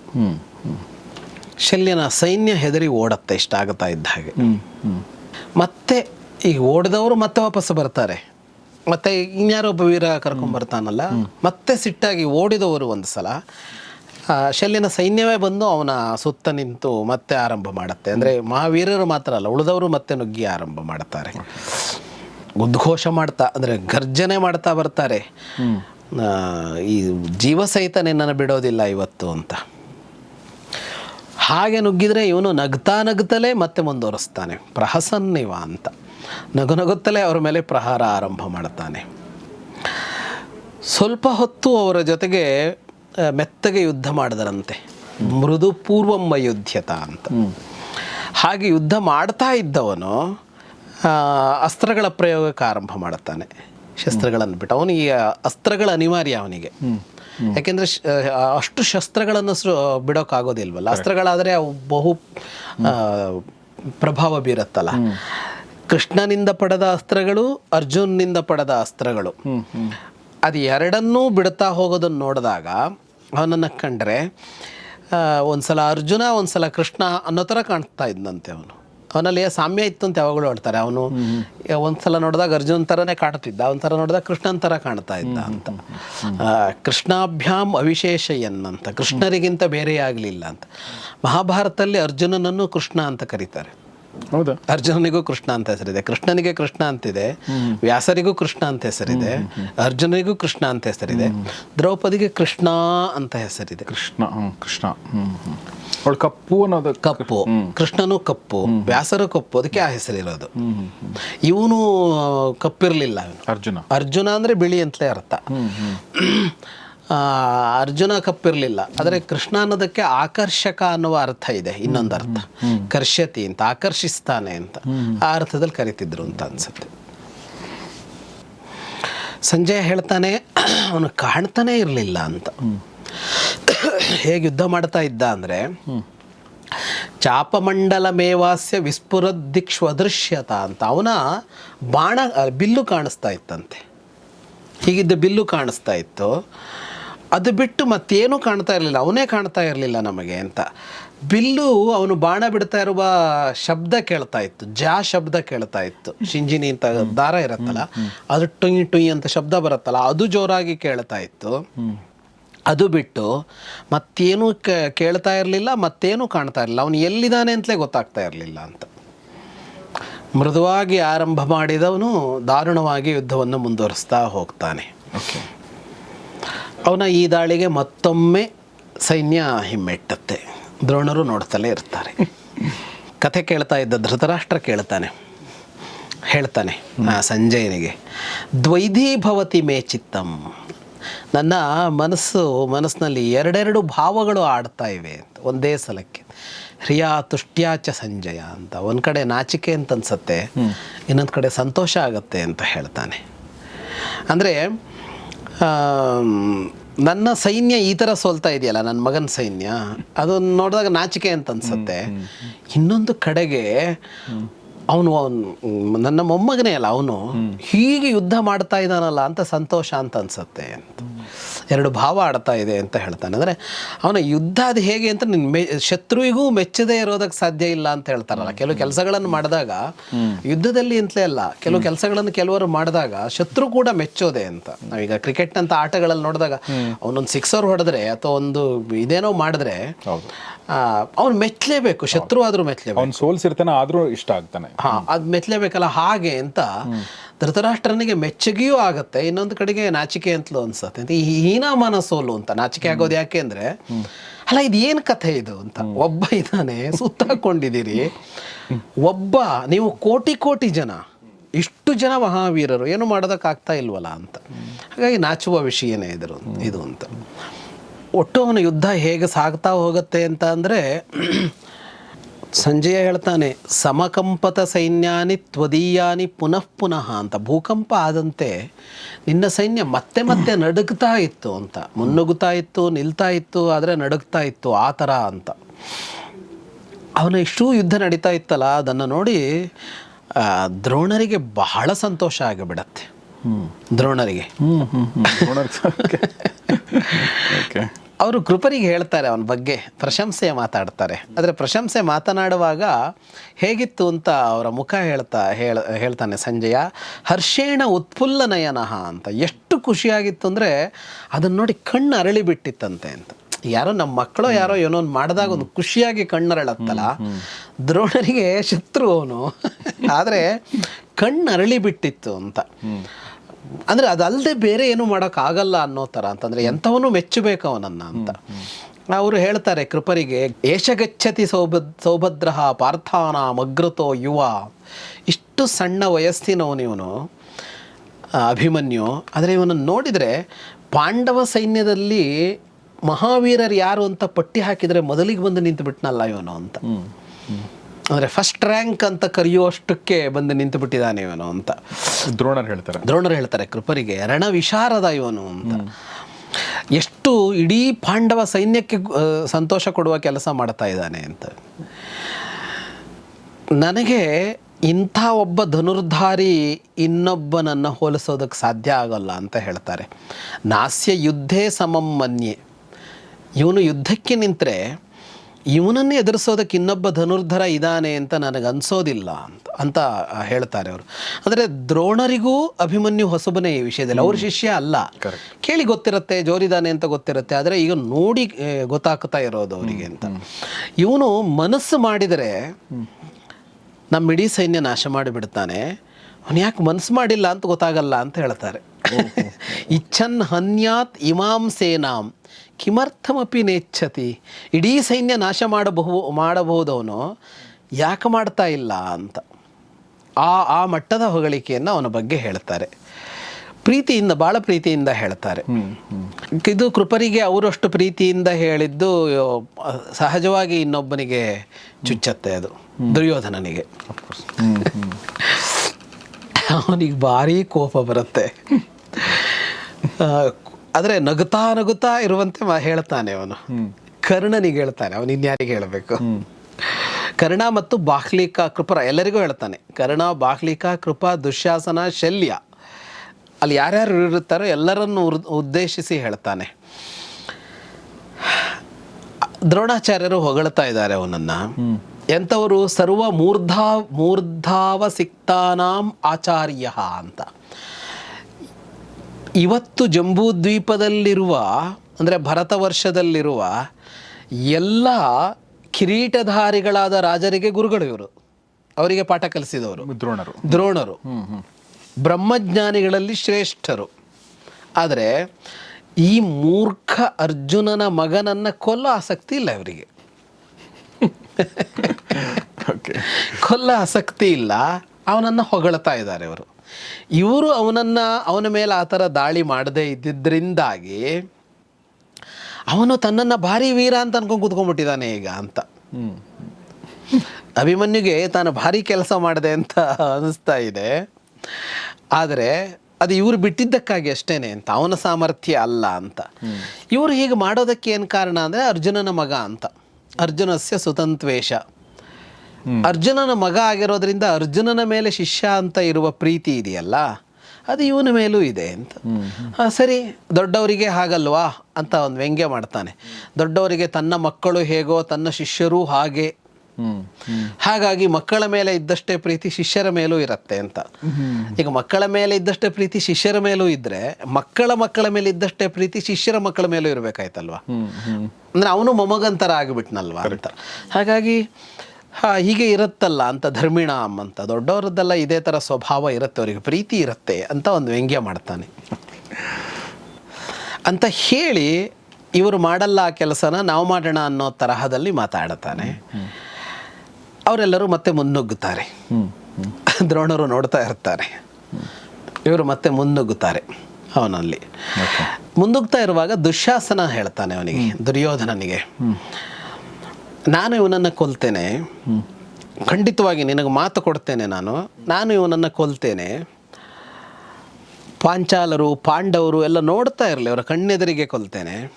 ಶಲ್ಯನ ಸೈನ್ಯ ಹೆದರಿ ಓಡತ್ತೆ ಇಷ್ಟ ಆಗುತ್ತಾ ಇದ್ದ ಹಾಗೆ. ಮತ್ತೆ ಈಗ ಓಡಿದವರು ಮತ್ತೆ ವಾಪಸ್ಸು ಬರ್ತಾರೆ. ಮತ್ತೆ ಇನ್ಯಾರೊಬ್ಬ ವೀರ ಕರ್ಕೊಂಡ್ಬರ್ತಾನಲ್ಲ ಮತ್ತೆ ಸಿಟ್ಟಾಗಿ ಓಡಿದವರು ಒಂದು ಸಲ ಶಲ್ಯನ ಸೈನ್ಯವೇ ಬಂದು ಅವನ ಸುತ್ತ ನಿಂತು ಮತ್ತೆ ಆರಂಭ ಮಾಡುತ್ತೆ. ಅಂದರೆ ಮಹಾವೀರರು ಮಾತ್ರ ಅಲ್ಲ ಉಳಿದವರು ಮತ್ತೆ ನುಗ್ಗಿ ಆರಂಭ ಮಾಡ್ತಾರೆ. ಉದ್ಘೋಷ ಮಾಡ್ತಾ ಅಂದರೆ ಗರ್ಜನೆ ಮಾಡ್ತಾ ಬರ್ತಾರೆ. ಈ ಜೀವ ಸಹಿತ ನಿನ್ನನ್ನು ಬಿಡೋದಿಲ್ಲ ಇವತ್ತು ಅಂತ. ಹಾಗೆ ನುಗ್ಗಿದ್ರೆ ಇವನು ನಗ್ತಾ ನಗ್ತಲೇ ಮತ್ತೆ ಮುಂದುವರಿಸ್ತಾನೆ. ಪ್ರಹಸನ್ನಿವ ಅಂತ. ನಗು ನಗುತ್ತಲೇ ಅವರ ಮೇಲೆ ಪ್ರಹಾರ ಆರಂಭ ಮಾಡ್ತಾನೆ ಸ್ವಲ್ಪ ಹೊತ್ತು ಅವರ ಜೊತೆಗೆ ಮೆತ್ತಗೆ ಯುದ್ಧ ಮಾಡಿದರಂತೆ. ಮೃದು ಪೂರ್ವಮ್ಮ ಯುದ್ಧತ ಅಂತ. ಹಾಗೆ ಯುದ್ಧ ಮಾಡ್ತಾ ಇದ್ದವನು ಅಸ್ತ್ರಗಳ ಪ್ರಯೋಗಕ್ಕೆ ಆರಂಭ ಮಾಡುತ್ತಾನೆ. ಶಸ್ತ್ರಗಳನ್ನು ಬಿಟ್ಟು. ಅವನು ಈ ಅಸ್ತ್ರಗಳ ಅನಿವಾರ್ಯ ಅವನಿಗೆ. ಯಾಕೆಂದರೆ ಅಷ್ಟು ಶಸ್ತ್ರಗಳನ್ನು ಬಿಡೋಕ್ಕಾಗೋದಿಲ್ವಲ್ಲ ಅಸ್ತ್ರಗಳಾದರೆ ಅವು ಬಹು ಪ್ರಭಾವ ಬೀರತ್ತಲ್ಲ? ಕೃಷ್ಣನಿಂದ ಪಡೆದ ಅಸ್ತ್ರಗಳು ಅರ್ಜುನ್ನಿಂದ ಪಡೆದ ಅಸ್ತ್ರಗಳು. ಅದು ಎರಡನ್ನೂ ಬಿಡ್ತಾ ಹೋಗೋದನ್ನು ನೋಡಿದಾಗ ಅವನನ್ನು ಕಂಡ್ರೆ ಒಂದ್ಸಲ ಅರ್ಜುನ ಒಂದ್ಸಲ ಕೃಷ್ಣ ಅನ್ನೋ ಥರ ಕಾಣ್ತಾ ಇದ್ದಂತೆ ಅವನು. ಅವನಲ್ಲಿ ಸಾಮ್ಯ ಇತ್ತು ಅಂತ ಯಾವಾಗಲೂ ಹೇಳ್ತಾರೆ. ಅವನು ಒಂದ್ಸಲ ನೋಡಿದಾಗ ಅರ್ಜುನ್ ಥರನೇ ಕಾಣ್ತಿದ್ದ ಒಂಥರ ನೋಡಿದಾಗ ಕೃಷ್ಣನ್ ಥರ ಕಾಣ್ತಾ ಇದ್ದ ಅಂತ. ಕೃಷ್ಣಾಭ್ಯಾಮ್ ಅಂತ ಕೃಷ್ಣರಿಗಿಂತ ಬೇರೆ ಆಗಲಿಲ್ಲ ಅಂತ. ಮಹಾಭಾರತದಲ್ಲಿ ಅರ್ಜುನನನ್ನು ಕೃಷ್ಣ ಅಂತ ಕರೀತಾರೆ. ಹೌದಾ. ಅರ್ಜುನನಿಗೂ ಕೃಷ್ಣ ಅಂತ ಹೆಸರಿದೆ. ಕೃಷ್ಣನಿಗೆ ಕೃಷ್ಣ ಅಂತಿದೆ ವ್ಯಾಸರಿಗೂ ಕೃಷ್ಣ ಅಂತ ಹೆಸರಿದೆ ಅರ್ಜುನನಿಗೂ ಕೃಷ್ಣ ಅಂತ ಹೆಸರಿದೆ ದ್ರೌಪದಿಗೆ ಕೃಷ್ಣ ಅಂತ ಹೆಸರಿದೆ. ಕೃಷ್ಣ ಕೃಷ್ಣ ಅವಳು ಕಪ್ಪು ಅನ್ನೋದು ಕಪ್ಪು. ಕೃಷ್ಣನು ಕಪ್ಪು ವ್ಯಾಸರು ಕಪ್ಪು ಅದಕ್ಕೆ ಆ ಹೆಸರಿರೋದು. ಇವನು ಕಪ್ಪಿರಲಿಲ್ಲ ಅರ್ಜುನ. ಅರ್ಜುನ ಅಂದ್ರೆ ಬಿಳಿ ಅಂತಲೇ ಅರ್ಥ. ಅರ್ಜುನ ಕಪ್ಪಿರಲಿಲ್ಲ. ಆದರೆ ಕೃಷ್ಣ ಅನ್ನೋದಕ್ಕೆ ಆಕರ್ಷಕ ಅನ್ನುವ ಅರ್ಥ ಇದೆ. ಇನ್ನೊಂದು ಅರ್ಥ. ಕರ್ಷತಿ ಅಂತ ಆಕರ್ಷಿಸ್ತಾನೆ ಅಂತ. ಆ ಅರ್ಥದಲ್ಲಿ ಕರಿತಿದ್ರು ಅಂತ ಅನ್ಸುತ್ತೆ. ಸಂಜಯ ಹೇಳ್ತಾನೆ ಅವನು ಕಾಣ್ತಾನೆ ಇರಲಿಲ್ಲ ಅಂತ. ಹೇಗೆ ಯುದ್ಧ ಮಾಡ್ತಾ ಇದ್ದ ಅಂದರೆ ಚಾಪಮಂಡಲ ಮೇವಾಸ್ಯ ವಿಸ್ಫುರದಿಕ್ಷು ಅದೃಶ್ಯತ ಅಂತ. ಅವನ ಬಾಣ ಬಿಲ್ಲು ಕಾಣಿಸ್ತಾ ಇತ್ತಂತೆ. ಹೀಗಿದ್ದ ಬಿಲ್ಲು ಕಾಣಿಸ್ತಾ ಇತ್ತು. ಅದು ಬಿಟ್ಟು ಮತ್ತೇನೂ ಕಾಣ್ತಾ ಇರಲಿಲ್ಲ. ಅವನೇ ಕಾಣ್ತಾ ಇರಲಿಲ್ಲ ನಮಗೆ ಅಂತ. ಬಿಲ್ಲು ಅವನು ಬಾಣ ಬಿಡ್ತಾ ಇರುವ ಶಬ್ದ ಕೇಳ್ತಾ ಇತ್ತು. ಜಾ ಶಬ್ದ ಕೇಳ್ತಾ ಇತ್ತು. ಶಿಂಜಿನಿ ಅಂತ ದಾರ ಇರತ್ತಲ್ಲ ಅದು ಟುಯ್ ಟುಯ್ ಅಂತ ಶಬ್ದ ಬರುತ್ತಲ್ಲ ಅದು ಜೋರಾಗಿ ಕೇಳ್ತಾ ಇತ್ತು. ಅದು ಬಿಟ್ಟು ಮತ್ತೇನು ಕ- ಕೇಳ್ತಾ ಇರಲಿಲ್ಲ ಮತ್ತೇನು ಕಾಣ್ತಾ ಇರಲಿಲ್ಲ. ಅವನು ಎಲ್ಲಿದ್ದಾನೆ ಅಂತಲೇ ಗೊತ್ತಾಗ್ತಾ ಇರಲಿಲ್ಲ ಅಂತ. ಮೃದುವಾಗಿ ಆರಂಭ ಮಾಡಿದವನು ದಾರುಣವಾಗಿ ಯುದ್ಧವನ್ನು ಮುಂದುವರಿಸ್ತಾ ಹೋಗ್ತಾನೆ. ಓಕೆ ಅವನ ಈ ದಾಳಿಗೆ ಮತ್ತೊಮ್ಮೆ ಸೈನ್ಯ ಹಿಮ್ಮೆಟ್ಟತ್ತೆ. ದ್ರೋಣರು ನೋಡ್ತಲೇ ಇರ್ತಾರೆ. ಕಥೆ ಕೇಳ್ತಾ ಇದ್ದ ಧೃತರಾಷ್ಟ್ರ ಕೇಳ್ತಾನೆ. ಹೇಳ್ತಾನೆ ಆ ಸಂಜಯನಿಗೆ ದ್ವೈಧೀಭವತಿ ಮೇ ಚಿತ್ತಂ. ನನ್ನ ಮನಸ್ಸು ಮನಸ್ಸಿನಲ್ಲಿ ಎರಡೆರಡು ಭಾವಗಳು ಆಡ್ತಾ ಇವೆ ಅಂತ ಒಂದೇ ಸಲಕ್ಕೆ. ಹ್ರಿಯಾ ತುಷ್ಟ್ಯಾಚ ಸಂಜಯ ಅಂತ. ಒಂದು ಕಡೆ ನಾಚಿಕೆ ಅಂತ ಅನ್ಸತ್ತೆ ಇನ್ನೊಂದು ಕಡೆ ಸಂತೋಷ ಆಗತ್ತೆ ಅಂತ ಹೇಳ್ತಾನೆ. ಅಂದರೆ ನನ್ನ ಸೈನ್ಯ ಈ ಥರ ಸೋಲ್ತಾ ಇದೆಯಲ್ಲ ನನ್ನ ಮಗನ ಸೈನ್ಯ ಅದನ್ನು ನೋಡಿದಾಗ ನಾಚಿಕೆ ಅಂತ ಅನ್ಸುತ್ತೆ. ಇನ್ನೊಂದು ಕಡೆಗೆ ಅವನು ನನ್ನ ಮೊಮ್ಮಗನೇ ಅಲ್ಲ ಅವನು ಹೀಗೆ ಯುದ್ಧ ಮಾಡ್ತಾ ಇದ್ದಾನಲ್ಲ ಅಂತ ಸಂತೋಷ ಅಂತ ಅನ್ಸುತ್ತೆ ಅಂತ. ಎರಡು ಭಾವ ಆಡ್ತಾ ಇದೆ ಅಂತ ಹೇಳ್ತಾನೆ. ಅಂದರೆ ಅವನ ಯುದ್ಧ ಅದು ಹೇಗೆ ಅಂತ ನಿನ್ನ ಮೆ ಶತ್ರುವಿಗೂ ಮೆಚ್ಚದೇ ಇರೋದಕ್ಕೆ ಸಾಧ್ಯ ಇಲ್ಲ ಅಂತ ಹೇಳ್ತಾರಲ್ಲ. ಕೆಲವು ಕೆಲಸಗಳನ್ನು ಮಾಡಿದಾಗ ಯುದ್ಧದಲ್ಲಿ ಅಂತಲೇ ಅಲ್ಲ ಕೆಲವು ಕೆಲಸಗಳನ್ನು ಕೆಲವರು ಮಾಡಿದಾಗ ಶತ್ರು ಕೂಡ ಮೆಚ್ಚೋದೆ ಅಂತ. ನಾವೀಗ ಕ್ರಿಕೆಟ್ ಅಂತ ಆಟಗಳಲ್ಲಿ ನೋಡಿದಾಗ ಅವನೊಂದು ಸಿಕ್ಸರ್ ಹೊಡೆದ್ರೆ ಅಥವಾ ಒಂದು ಇದೇನೋ ಮಾಡಿದ್ರೆ ಅವ್ನು ಮೆಚ್ಚಲೇಬೇಕು ಶತ್ರು ಆದರೂ ಮೆಚ್ಚಲೇಬೇಕು. ಅವ್ನು ಸೋಲ್ಸಿರ್ತಾನೆ ಆದ್ರೂ ಇಷ್ಟ ಆಗ್ತಾನೆ. ಹಾ ಅದು ಮೆಚ್ಚಲೇಬೇಕಲ್ಲ ಹಾಗೆ ಅಂತ ಧೃತರಾಷ್ಟ್ರನಿಗೆ ಮೆಚ್ಚುಗೆಯೂ ಆಗುತ್ತೆ. ಇನ್ನೊಂದು ಕಡೆಗೆ ನಾಚಿಕೆ ಅಂತಲೂ ಅನ್ಸತ್ತೆ. ಈ ಹೀನಾಮಾನ ಸೋಲು ಅಂತ, ನಾಚಿಕೆ ಆಗೋದು ಯಾಕೆ ಅಂದರೆ, ಅಲ್ಲ, ಇದು ಏನು ಕಥೆ ಇದು ಅಂತ. ಒಬ್ಬ ಇದ್ದಾನೆ, ಸುತ್ತಾಕೊಂಡಿದ್ದೀರಿ. ಒಬ್ಬ, ನೀವು ಕೋಟಿ ಕೋಟಿ ಜನ, ಇಷ್ಟು ಜನ ಮಹಾವೀರರು, ಏನು ಮಾಡೋದಕ್ಕಾಗ್ತಾ ಇಲ್ವಲ್ಲ ಅಂತ. ಹಾಗಾಗಿ ನಾಚುವ ವಿಷಯನೇ ಇದ್ರು ಇದು ಅಂತ. ಒಟ್ಟು ಅವನ ಯುದ್ಧ ಹೇಗೆ ಸಾಗ್ತಾ ಹೋಗುತ್ತೆ ಅಂತ ಅಂದರೆ ಸಂಜಯ ಹೇಳ್ತಾನೆ ಸಮಕಂಪತ ಸೈನ್ಯಾನಿ ತ್ವದೀಯಾನಿ ಪುನಃ ಪುನಃ ಅಂತ. ಭೂಕಂಪ ಆದಂತೆ ನಿನ್ನ ಸೈನ್ಯ ಮತ್ತೆ ಮತ್ತೆ ನಡುಗ್ತಾ ಇತ್ತು ಅಂತ. ಮುನ್ನುಗ್ತಾ ಇತ್ತು ನಿಲ್ತಾ ಇತ್ತು ಆದರೆ ನಡುಗ್ತಾ ಇತ್ತು ಆ ಥರ ಅಂತ. ಅವನ ಇಷ್ಟೂ ಯುದ್ಧ ನಡೀತಾ ಇತ್ತಲ್ಲ ಅದನ್ನು ನೋಡಿ ದ್ರೋಣರಿಗೆ ಬಹಳ ಸಂತೋಷ ಆಗಿಬಿಡತ್ತೆ. ದ್ರೋಣರಿಗೆ. ಅವರು ಕೃಪರಿಗೆ ಹೇಳ್ತಾರೆ ಅವನ ಬಗ್ಗೆ ಪ್ರಶಂಸೆ ಮಾತಾಡ್ತಾರೆ. ಆದರೆ ಪ್ರಶಂಸೆ ಮಾತನಾಡುವಾಗ ಹೇಗಿತ್ತು ಅಂತ ಅವರ ಮುಖ ಹೇಳ್ತಾ ಹೇಳ ಹೇಳ್ತಾನೆ ಸಂಜಯ ಹರ್ಷೇಣ ಉತ್ಫುಲ್ಲ ನಯನಃ ಅಂತ. ಎಷ್ಟು ಖುಷಿಯಾಗಿತ್ತು ಅಂದರೆ ಅದನ್ನು ನೋಡಿ ಕಣ್ಣು ಅರಳಿ ಬಿಟ್ಟಿತ್ತಂತೆ ಅಂತ. ಯಾರೋ ನಮ್ಮ ಮಕ್ಕಳು ಯಾರೋ ಏನೋ ಒಂದು ಮಾಡಿದಾಗ ಒಂದು ಖುಷಿಯಾಗಿ ಕಣ್ಣರಳತ್ತಲ್ಲ ದ್ರೋಣರಿಗೆ ಶತ್ರು ಅವನು. ಆದರೆ ಕಣ್ಣು ಅರಳಿ ಬಿಟ್ಟಿತ್ತು ಅಂತ. ಅಂದ್ರೆ ಅದಲ್ಲದೆ ಬೇರೆ ಏನು ಮಾಡೋಕ್ಕಾಗಲ್ಲ ಅನ್ನೋ ಥರ ಅಂತಂದ್ರೆ ಎಂಥವನು ಮೆಚ್ಚಬೇಕು ಅವನನ್ನ ಅಂತ. ಅವರು ಹೇಳ್ತಾರೆ ಕೃಪರಿಗೆ ಏಷಗಚ್ಛತಿ ಸೌಭದ್ ಸೌಭದ್ರ ಪಾರ್ಥಾನ ಮಗ್ರತೋ ಯುವ. ಇಷ್ಟು ಸಣ್ಣ ವಯಸ್ಸಿನವನು ಇವನು ಅಭಿಮನ್ಯು. ಆದರೆ ಇವನನ್ನು ನೋಡಿದರೆ ಪಾಂಡವ ಸೈನ್ಯದಲ್ಲಿ ಮಹಾವೀರರು ಯಾರು ಅಂತ ಪಟ್ಟಿ ಹಾಕಿದರೆ ಮೊದಲಿಗೆ ಬಂದು ನಿಂತು ಬಿಟ್ನಲ್ಲ ಇವನು ಅಂತ. ಅಂದರೆ ಫಸ್ಟ್ ರ್ಯಾಂಕ್ ಅಂತ ಕರೆಯುವಷ್ಟಕ್ಕೆ ಬಂದು ನಿಂತು ಬಿಟ್ಟಿದ್ದಾನೆ ಇವನು ಅಂತ. ದ್ರೋಣರ್ ಹೇಳ್ತಾರೆ. ದ್ರೋಣರು ಹೇಳ್ತಾರೆ ಕೃಪರಿಗೆ ರಣವಿಶಾರದ ಇವನು ಅಂತ. ಎಷ್ಟು ಇಡೀ ಪಾಂಡವ ಸೈನ್ಯಕ್ಕೆ ಸಂತೋಷ ಕೊಡುವ ಕೆಲಸ ಮಾಡ್ತಾ ಇದ್ದಾನೆ ಅಂತ. ನನಗೆ ಇಂಥ ಒಬ್ಬ ಧನುರ್ಧಾರಿ ಇನ್ನೊಬ್ಬನನ್ನು ಹೋಲಿಸೋದಕ್ಕೆ ಸಾಧ್ಯ ಆಗೋಲ್ಲ ಅಂತ ಹೇಳ್ತಾರೆ. ನಾಸ್ಯ ಯುದ್ಧೇ ಸಮಂ ಮನ್ಯೆ. ಇವನು ಯುದ್ಧಕ್ಕೆ ನಿಂತರೆ ಇವನನ್ನೇ ಎದುರಿಸೋದಕ್ಕೆ ಇನ್ನೊಬ್ಬ ಧನುರ್ಧರ ಇದ್ದಾನೆ ಅಂತ ನನಗೆ ಅನ್ಸೋದಿಲ್ಲ ಅಂತ ಅಂತ ಹೇಳ್ತಾರೆ ಅವರು. ಅಂದರೆ ದ್ರೋಣರಿಗೂ ಅಭಿಮನ್ಯು ಹೊಸಬನೇ ಈ ವಿಷಯದಲ್ಲಿ. ಅವ್ರ ಶಿಷ್ಯ ಅಲ್ಲ. ಕೇಳಿ ಗೊತ್ತಿರುತ್ತೆ ಜೋರಿದಾನೆ ಅಂತ ಗೊತ್ತಿರುತ್ತೆ ಆದರೆ ಈಗ ನೋಡಿ ಗೊತ್ತಾಗ್ತಾ ಇರೋದು ಅವರಿಗೆ ಅಂತ. ಇವನು ಮನಸ್ಸು ಮಾಡಿದರೆ ನಮ್ಮ ಇಡೀ ಸೈನ್ಯ ನಾಶ ಮಾಡಿಬಿಡ್ತಾನೆ. ಅವನು ಯಾಕೆ ಮನಸ್ಸು ಮಾಡಿಲ್ಲ ಅಂತ ಗೊತ್ತಾಗಲ್ಲ ಅಂತ ಹೇಳ್ತಾರೆ. ಇಚ್ಛನ್ ಹನ್ಯಾತ್ ಇಮಾಂ ಸೇನಾಂ. ಕಿಮರ್ಥಮಪಿ ನೆಚ್ಛತಿ. ಇಡೀ ಸೈನ್ಯ ನಾಶ ಮಾಡಬಹು ಮಾಡಬಹುದವನು ಯಾಕೆ ಮಾಡ್ತಾ ಇಲ್ಲ ಅಂತ. ಆ ಆ ಮಟ್ಟದ ಹೊಗಳಿಕೆಯನ್ನು ಅವನ ಬಗ್ಗೆ ಹೇಳ್ತಾರೆ. ಪ್ರೀತಿಯಿಂದ ಭಾಳ ಪ್ರೀತಿಯಿಂದ ಹೇಳ್ತಾರೆ. ಇದು ಕೃಪರಿಗೆ ಅವರಷ್ಟು ಪ್ರೀತಿಯಿಂದ ಹೇಳಿದ್ದು ಸಹಜವಾಗಿ ಇನ್ನೊಬ್ಬನಿಗೆ ಚುಚ್ಚತ್ತೆ ಅದು ದುರ್ಯೋಧನನಿಗೆ. ಅವನಿಗೆ ಭಾರಿ ಕೋಪ ಬರುತ್ತೆ. ಆದರೆ ನಗುತ್ತಾ ನಗುತ್ತಾ ಇರುವಂತೆ ಹೇಳ್ತಾನೆ ಅವನು. ಕರ್ಣನಿಗೆ ಹೇಳ್ತಾನೆ. ಅವನು ಇನ್ಯಾರಿಗೆ ಹೇಳಬೇಕು? ಕರ್ಣ ಮತ್ತು ಬಾಹ್ಲಿಕ ಕೃಪರ ಎಲ್ಲರಿಗೂ ಹೇಳ್ತಾನೆ. ಕರ್ಣ ಬಾಹ್ಲಿಕ ಕೃಪ ದುಶ್ಯಾಸನ ಶಲ್ಯ. ಅಲ್ಲಿ ಯಾರ್ಯಾರು ಇರುತ್ತಾರೋ ಎಲ್ಲರನ್ನು ಉದ್ದೇಶಿಸಿ ಹೇಳ್ತಾನೆ. ದ್ರೋಣಾಚಾರ್ಯರು ಹೊಗಳ್ತಾ ಇದ್ದಾರೆ ಅವನನ್ನ. ಎಂಥವರು? ಸರ್ವ ಮೂರ್ಧಾ ಮೂರ್ಧಾವ ಸಿಕ್ತಾನಾಂ ಆಚಾರ್ಯ ಅಂತ. ಇವತ್ತು ಜಂಬೂದ್ವೀಪದಲ್ಲಿರುವ ಅಂದರೆ ಭರತ ವರ್ಷದಲ್ಲಿರುವ ಎಲ್ಲ ಕಿರೀಟಧಾರಿಗಳಾದ ರಾಜರಿಗೆ ಗುರುಗಳು ಇವರು. ಅವರಿಗೆ ಪಾಠ ಕಲಿಸಿದವರು. ದ್ರೋಣರು. ದ್ರೋಣರು. ಬ್ರಹ್ಮಜ್ಞಾನಿಗಳಲ್ಲಿ ಶ್ರೇಷ್ಠರು. ಆದರೆ ಈ ಮೂರ್ಖ ಅರ್ಜುನನ ಮಗನನ್ನ ಕೊಲ್ಲೋ ಆಸಕ್ತಿ ಇಲ್ಲ ಇವರಿಗೆ. ಓಕೆ ಕೊಲ್ಲ ಆಸಕ್ತಿ ಇಲ್ಲ. ಅವನನ್ನು ಹೊಗಳತಾ ಇದ್ದಾರೆ ಅವರು ಇವರು ಅವನನ್ನು ಅವನ ಮೇಲೆ ಆ ಥರ ದಾಳಿ ಮಾಡದೇ ಇದ್ದಿದ್ದರಿಂದಾಗಿ ಅವನು ತನ್ನನ್ನು ಭಾರಿ ವೀರ ಅಂತ ಅನ್ಕೊಂಡು ಕೂತ್ಕೊಂಡ್ಬಿಟ್ಟಿದ್ದಾನೆ ಈಗ ಅಂತ. ಅಭಿಮನ್ಯುಗೆ ತಾನು ಭಾರಿ ಕೆಲಸ ಮಾಡಿದೆ ಅಂತ ಅನಿಸ್ತಾ ಇದೆ. ಆದರೆ ಅದು ಇವರು ಬಿಟ್ಟಿದ್ದಕ್ಕಾಗಿ ಅಷ್ಟೇನೆ ಅಂತ ಅವನ ಸಾಮರ್ಥ್ಯ ಅಲ್ಲ ಅಂತ. ಇವರು ಹೀಗೆ ಮಾಡೋದಕ್ಕೆ ಏನು ಕಾರಣ ಅಂದರೆ ಅರ್ಜುನನ ಮಗ ಅಂತ. ಅರ್ಜುನಸ್ಯ ಸುತಂತ್ವೇಷ ಅರ್ಜುನನ ಮಗ ಆಗಿರೋದ್ರಿಂದ ಅರ್ಜುನನ ಮೇಲೆ ಶಿಷ್ಯ ಅಂತ ಇರುವ ಪ್ರೀತಿ ಇದೆಯಲ್ಲ, ಅದು ಇವನ ಮೇಲೂ ಇದೆ ಅಂತ. ಸರಿ, ದೊಡ್ಡವರಿಗೆ ಹಾಗಲ್ವಾ ಅಂತ ಒಂದು ವ್ಯಂಗ್ಯ ಮಾಡ್ತಾನೆ. ದೊಡ್ಡವರಿಗೆ ತನ್ನ ಮಕ್ಕಳು ಹೇಗೋ, ತನ್ನ ಶಿಷ್ಯರೂ ಹಾಗೆ. ಹಾಗಾಗಿ ಮಕ್ಕಳ ಮೇಲೆ ಇದ್ದಷ್ಟೇ ಪ್ರೀತಿ ಶಿಷ್ಯರ ಮೇಲೂ ಇರುತ್ತೆ ಅಂತ. ಈಗ ಮಕ್ಕಳ ಮೇಲೆ ಇದ್ದಷ್ಟೇ ಪ್ರೀತಿ ಶಿಷ್ಯರ ಮೇಲೂ ಇದ್ರೆ, ಮಕ್ಕಳ ಮಕ್ಕಳ ಮೇಲೆ ಇದ್ದಷ್ಟೇ ಪ್ರೀತಿ ಶಿಷ್ಯರ ಮಕ್ಕಳ ಮೇಲೂ ಇರಬೇಕಾಯ್ತಲ್ವಾ? ಅಂದ್ರೆ ಅವನು ಮೊಮಗಂತರ ಆಗಿಬಿಟ್ನಲ್ವಾ ಅಂತ. ಹಾಗಾಗಿ ಹೀಗೆ ಇರುತ್ತಲ್ಲ ಅಂತ ಧರ್ಮಿಣಾಮ್ ಅಂತ. ದೊಡ್ಡವರದ್ದೆಲ್ಲ ಇದೇ ಥರ ಸ್ವಭಾವ ಇರುತ್ತೆ ಅವರಿಗೆ. ಪ್ರೀತಿ ಇರುತ್ತೆ ಅಂತ ಒಂದು ವ್ಯಂಗ್ಯ ಮಾಡ್ತಾನೆ. ಅಂತ ಹೇಳಿ ಇವರು ಮಾಡಲ್ಲ ಆ ಕೆಲಸನ ನಾವು ಮಾಡೋಣ ಅನ್ನೋ ತರಹದಲ್ಲಿ ಮಾತಾಡ್ತಾನೆ. ಅವರೆಲ್ಲರೂ ಮತ್ತೆ ಮುನ್ನುಗ್ಗುತ್ತಾರೆ. ದ್ರೋಣರು ನೋಡ್ತಾ ಇರ್ತಾರೆ. ಇವರು ಮತ್ತೆ ಮುನ್ನುಗ್ಗುತ್ತಾರೆ ಅವನಲ್ಲಿ. ಮುನ್ನುಗ್ತಾ ಇರುವಾಗ ದುಶ್ಯಾಸನ ಹೇಳ್ತಾನೆ ಅವನಿಗೆ ದುರ್ಯೋಧನನಿಗೆ. ನಾನು ಇವನನ್ನು ಕೊಲ್ತೇನೆ. ಖಂಡಿತವಾಗಿ ನಿನಗೆ ಮಾತು ಕೊಡ್ತೇನೆ ನಾನು. ನಾನು ಇವನನ್ನು ಕೊಲ್ತೇನೆ. ಪಾಂಚಾಲರು, ಪಾಂಡವರು ಎಲ್ಲ ನೋಡ್ತಾ ಇರಲಿ, ಅವರ ಕಣ್ಣೆದರಿಗೆ ಕೊಲ್ತೇನೆ.